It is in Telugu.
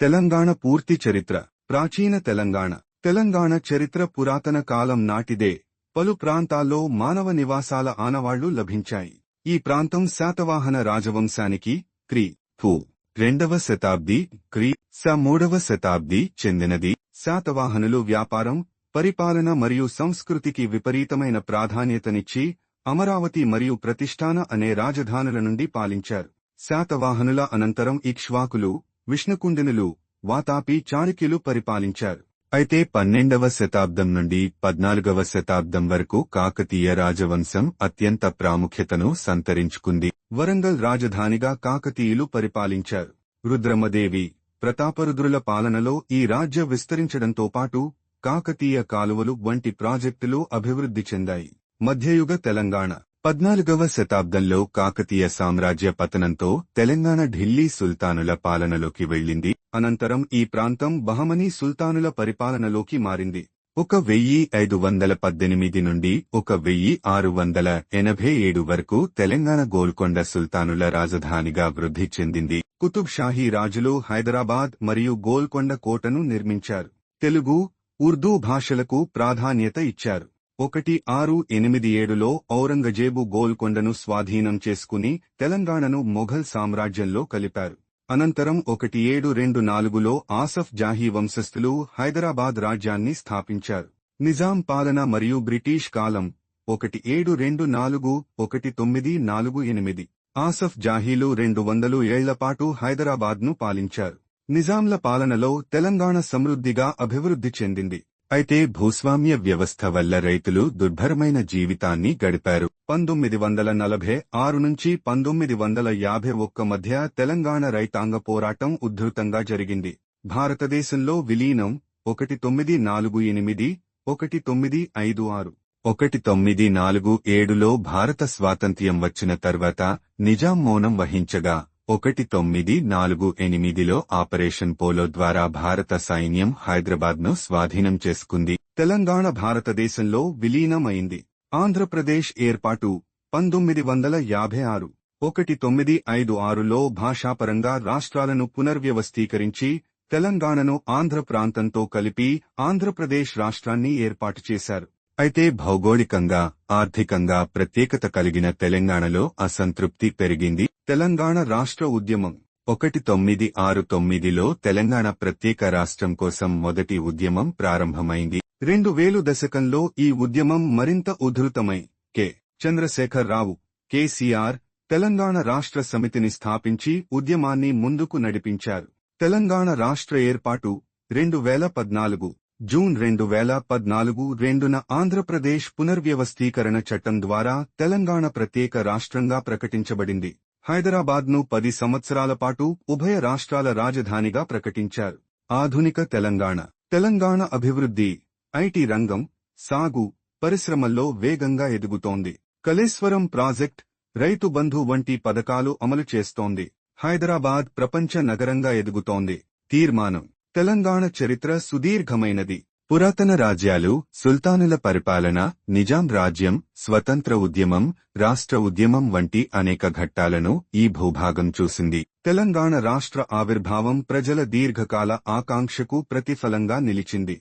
తెలంగాణ పూర్తి చరిత్ర ప్రాచీన తెలంగాణ. తెలంగాణ చరిత్ర పురాతన కాలం నాటిదే. పలు ప్రాంతాల్లో మానవ నివాసాల ఆనవాళ్ళు లభించాయి. ఈ ప్రాంతం శాతవాహన రాజవంశానికి క్రీ. పు రెండవ శతాబ్ది క్రీ. స. మూడవ శతాబ్ది చెందినది. శాతవాహనులు వ్యాపారం పరిపాలన మరియు సంస్కృతికి విపరీతమైన ప్రాధాన్యతనిచ్చి అమరావతి మరియు ప్రతిష్టాన అనే రాజధానుల నుండి పాలించారు. శాతవాహనుల అనంతరం ఇక్ష్వాకులు విష్ణుకుండినులు వాతాపి చాళుక్యులు పరిపాలించారు. అయితే పన్నెండవ శతాబ్దం నుండి పద్నాలుగవ శతాబ్దం వరకు కాకతీయ రాజవంశం అత్యంత ప్రాముఖ్యతను సంతరించుకుంది. వరంగల్ రాజధానిగా కాకతీయులు పరిపాలించారు. రుద్రమదేవి ప్రతాపరుద్రుల పాలనలో ఈ రాజ్య విస్తరించడంతో పాటు కాకతీయ కాలువలు వంటి ప్రాజెక్టులు అభివృద్ధి చెందాయి. మధ్యయుగ తెలంగాణ పద్నాలుగవ శతాబ్దంలో కాకతీయ సామ్రాజ్య పతనంతో తెలంగాణ ఢిల్లీ సుల్తానుల పాలనలోకి వెళ్ళింది. అనంతరం ఈ ప్రాంతం బహమనీ సుల్తానుల పరిపాలనలోకి మారింది. ఒక వెయ్యి ఐదు వందల పద్దెనిమిది నుండి ఒక వెయ్యి ఆరు వందల ఎనభై ఏడు వరకు తెలంగాణ గోల్కొండ సుల్తానుల రాజధానిగా వృద్ధి చెందింది. కుతుబ్ షాహీ రాజులు హైదరాబాద్ మరియు గోల్కొండ కోటను నిర్మించారు. తెలుగు ఉర్దూ భాషలకు ప్రాధాన్యత ఇచ్చారు. ఒకటి ఆరు ఎనిమిది ఏడులో ఔరంగజేబు గోల్కొండను స్వాధీనం చేసుకుని తెలంగాణను మొఘల్ సామ్రాజ్యంలో కలిపారు. అనంతరం ఒకటి ఏడు రెండు నాలుగులో ఆసఫ్ జాహీ వంశస్థులు హైదరాబాద్ రాజ్యాన్ని స్థాపించారు. నిజాం పాలన మరియు బ్రిటిష్ కాలం ఒకటి ఏడు రెండు నాలుగు ఒకటి తొమ్మిది నాలుగు ఎనిమిది. ఆసఫ్ జాహీలు రెండు వందలు ఏళ్ళపాటు హైదరాబాద్ను పాలించారు. నిజాంల పాలనలో తెలంగాణ సమృద్ధిగా అభివృద్ధి చెందింది. అయితే భూస్వామ్య వ్యవస్థ వల్ల రైతులు దుర్భరమైన జీవితాన్ని గడిపారు. పంతొమ్మిది వందల నలభై ఆరు నుంచి పంతొమ్మిది వందల యాభై ఒక్క మధ్య తెలంగాణ రైతాంగ పోరాటం ఉద్ధృతంగా జరిగింది. భారతదేశంలో విలీనం ఒకటి తొమ్మిది నాలుగు ఎనిమిది ఒకటి తొమ్మిది ఐదు ఆరు. ఒకటి తొమ్మిది నాలుగు ఏడులో భారత స్వాతంత్ర్యం వచ్చిన తర్వాత నిజాం మౌనం వహించగా ఒకటి తొమ్మిది నాలుగు ఎనిమిదిలో ఆపరేషన్ పోలో ద్వారా భారత సైన్యం హైదరాబాద్ను స్వాధీనం చేసుకుంది. తెలంగాణ భారతదేశంలో విలీనమైంది. ఆంధ్రప్రదేశ్ ఏర్పాటు పంతొమ్మిది వందల యాభై ఆరు. ఒకటి తొమ్మిది ఐదు ఆరులో భాషాపరంగా రాష్ట్రాలను పునర్వ్యవస్థీకరించి తెలంగాణను ఆంధ్ర ప్రాంతంతో కలిపి ఆంధ్రప్రదేశ్ రాష్ట్రాన్ని ఏర్పాటు చేశారు. అయితే భౌగోళికంగా ఆర్థికంగా ప్రత్యేకత కలిగిన తెలంగాణలో అసంతృప్తి పెరిగింది. తెలంగాణ రాష్ట్ర ఉద్యమం. ఒకటి తొమ్మిది ఆరు తొమ్మిదిలో తెలంగాణ ప్రత్యేక రాష్ట్రం కోసం మొదటి ఉద్యమం ప్రారంభమైంది. రెండు వేలు దశకంలో ఈ ఉద్యమం మరింత ఉధృతమై కె. చంద్రశేఖర్ రావు కేసీఆర్ తెలంగాణ రాష్ట్ర సమితిని స్థాపించి ఉద్యమాన్ని ముందుకు నడిపించారు. తెలంగాణ రాష్ట్ర ఏర్పాటు రెండు వేల పద్నాలుగు జూన్ రెండు వేల పద్నాలుగు రెండున ఆంధ్రప్రదేశ్ పునర్వ్యవస్థీకరణ చట్టం ద్వారా తెలంగాణ ప్రత్యేక రాష్ట్రంగా ప్రకటించబడింది. హైదరాబాద్ను పది సంవత్సరాల పాటు ఉభయ రాష్ట్రాల రాజధానిగా ప్రకటించారు. ఆధునిక తెలంగాణ. తెలంగాణ అభివృద్ధి ఐటీ రంగం సాగు పరిశ్రమల్లో వేగంగా ఎదుగుతోంది. కలేశ్వరం ప్రాజెక్ట్ రైతు బంధు వంటి పథకాలు అమలు చేస్తోంది. హైదరాబాద్ ప్రపంచ నగరంగా ఎదుగుతోంది. తీర్మానం. తెలంగాణ చరిత్ర సుదీర్ఘమైనది. పురాతన రాజ్యాలు సుల్తానుల పరిపాలన నిజాం రాజ్యం స్వతంత్ర ఉద్యమం రాష్ట్ర ఉద్యమం వంటి అనేక ఘట్టాలను ఈ భూభాగం చూసింది. తెలంగాణ రాష్ట్ర ఆవిర్భావం ప్రజల దీర్ఘకాల ఆకాంక్షకు ప్రతిఫలంగా నిలిచింది.